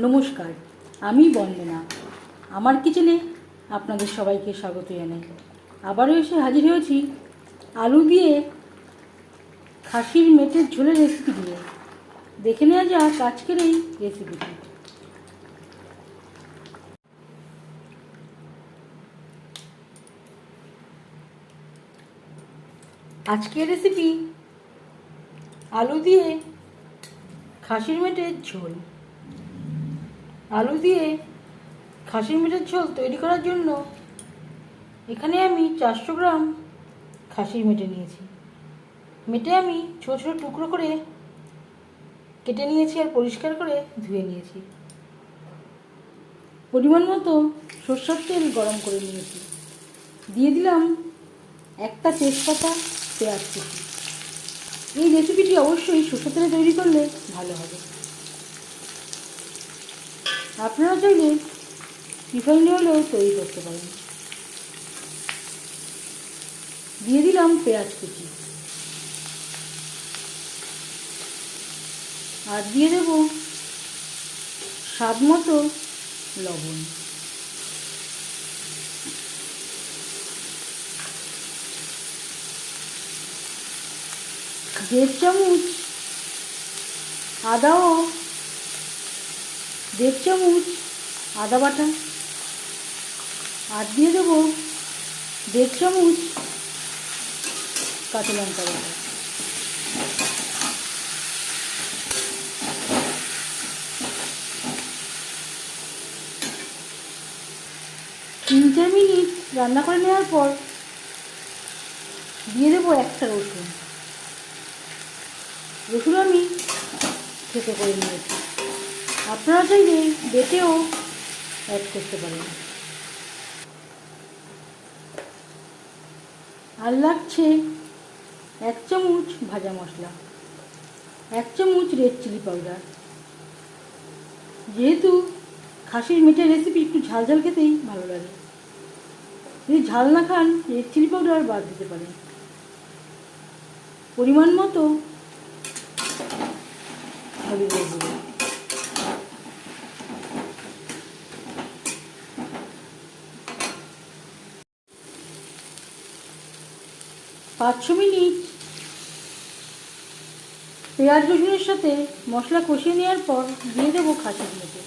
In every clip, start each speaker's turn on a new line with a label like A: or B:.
A: নমস্কার, আমি বন্দনা। আমার কিচেনে আপনাদের সবাইকে স্বাগত জানাই। আবারও এসে হাজির হয়েছি আলু দিয়ে খাসির মেটের ঝোলের রেসিপি দিয়ে। দেখে নেওয়া যাক আজকের এই রেসিপিটি আজকের রেসিপি আলু দিয়ে খাসির মেটের ঝোল। আলু দিয়ে খাসির মিটের ঝোল তৈরি করার জন্য এখানে আমি চারশো গ্রাম খাসির মেটে নিয়েছি। মেটে আমি ছোটো ছোটো টুকরো করে কেটে নিয়েছি আর পরিষ্কার করে ধুয়ে নিয়েছি। পরিমাণ মতো সর্ষের তেল গরম করে নিয়েছি। দিয়ে দিলাম একটা তেজপাতা, পেঁয়াজ কুচি। এই রেসিপিটি অবশ্যই সর্ষের তেলে তৈরি করলে ভালো হবে। আপনারা চাইলে রিফাইন্ড হলেও তৈরি করতে পারেন। দিয়ে দিলাম পেঁয়াজ কুচি। আর দিয়ে দেব স্বাদ মতো লবণ। দেড় চামচ আদা ও দেড় চামচ আদা বাটা আর দিয়ে দেবো দেড় চামচ কাঁচা লঙ্কা বাটা। তিন চার মিনিট রান্না করে নেওয়ার পর দিয়ে দেবো একটা রসুন। রসুন আমি খেতে করে নিয়েছি। আপনারা চাইলে বেটেও অ্যাড করতে পারেন। আর লাগছে এক চামচ ভাজা মশলা, এক চামচ রেড চিলি পাউডার যেহেতু খাসির মিঠের রেসিপি একটু ঝাল ঝাল খেতেই ভালো লাগে। যদি ঝাল না খান রেড চিলি পাউডার বাদ দিতে পারেন। পরিমাণ মতো হলুদের পাঁচ ছ মিনিট। পেঁয়াজ রসুনের সাথে মশলা কষিয়ে নেওয়ার পর দিয়ে দেবো মেটে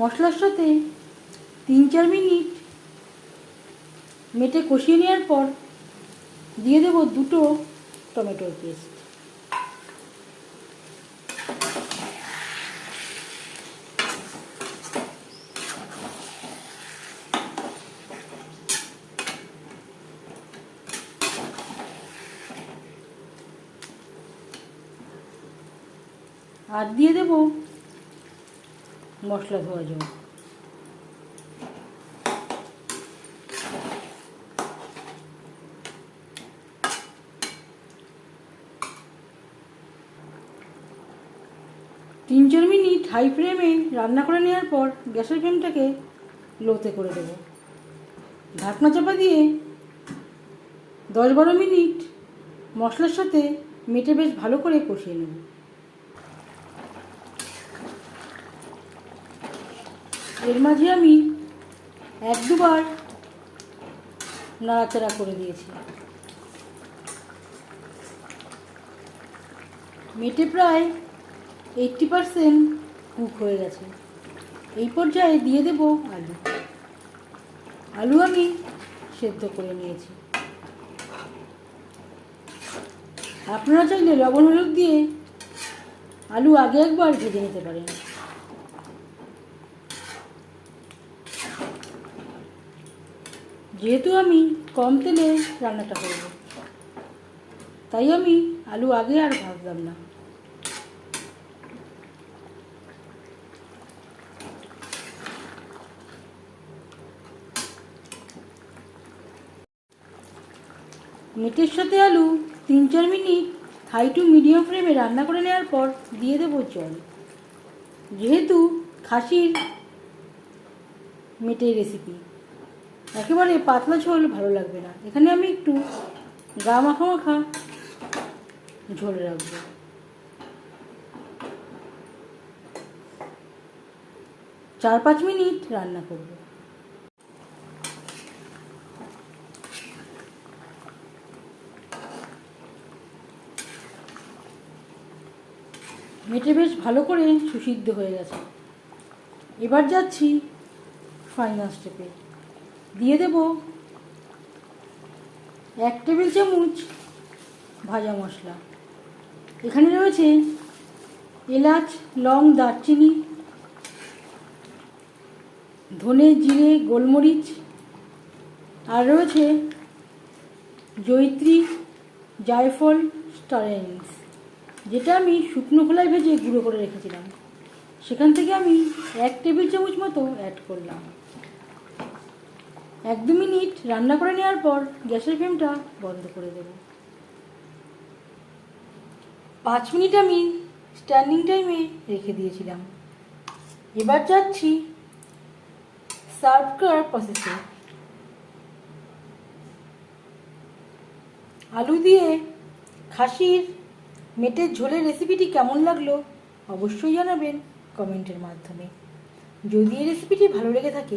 A: মশলার সাথে তিন চার মিনিট মেটে কষিয়ে নেওয়ার পর দিয়ে দেবো দুটো টমেটোর পেস্ট। আর দিয়ে দেব মশলা ধোয়া জল। তিন চার মিনিট হাই ফ্লেমে রান্না করে নেওয়ার পর গ্যাসের ফ্লেমটাকে লোতে করে দেবো। ঢাকনা চাপা দিয়ে দশ বারো মিনিট মশলার সাথে মেটে বেশ ভালো করে কষিয়ে নেব। এর মাঝে আমি এক দুবার নাড়াচাড়া করে দিয়েছি। মেটে প্রায় এইটটি পারসেন্ট কুক হয়ে গেছে। এই পর্যায়ে দিয়ে দেব আলু। আলু আমি সেদ্ধ করে নিয়েছি। আপনারা চাইলে লবণ হলুদ দিয়ে আলু আগে একবার ভেজে নিতে পারেন। যেহেতু আমি কম তেলে রান্নাটা করব, তাই আমি আলু আগে আর ভাজলাম না। মিটের সাথে আলু তিন চার মিনিট হাই টু মিডিয়াম ফ্লেমে রান্না করে নেওয়ার পর দিয়ে দেবো জল। যেহেতু খাসির মেটের রেসিপি একেবারে পাতলা ঝোল ভালো লাগবে না। এখানে আমি একটু গা মাখা মাখা ঝোল রাখব। চার পাঁচ মিনিট রান্না করব। মেটে বেশ ভালো করে সুসিদ্ধ হয়ে গেছে। এবার যাচ্ছি ফাইনাল স্টেপে দিয়ে দেব এক টেবিল চামচ ভাজা মশলা। এখানে রয়েছে এলাচ, লং, দারচিনি, ধনে, জিরে, গোলমরিচ, আর রয়েছে জয়িত্রী জায়ফল স্টারেন্স যেটা আমি শুকনো খোলায় ভেজে গুঁড়ো করে রেখেছিলাম। সেখান থেকে আমি এক টেবিল চামচ মতো অ্যাড করলাম। এক দু মিনিট রান্না করে নেওয়ার পর গ্যাসের ফ্লেমটা বন্ধ করে দেব। পাঁচ মিনিট আমি স্ট্যান্ডিং টাইমে রেখে দিয়েছিলাম। এবার যাচ্ছি সার্ভ করার প্রসেসে আলু দিয়ে খাসির মেটের ঝোলের রেসিপিটি কেমন লাগল অবশ্যই জানাবেন কমেন্টের মাধ্যমে। যদি এই রেসিপিটি ভালো লেগে থাকে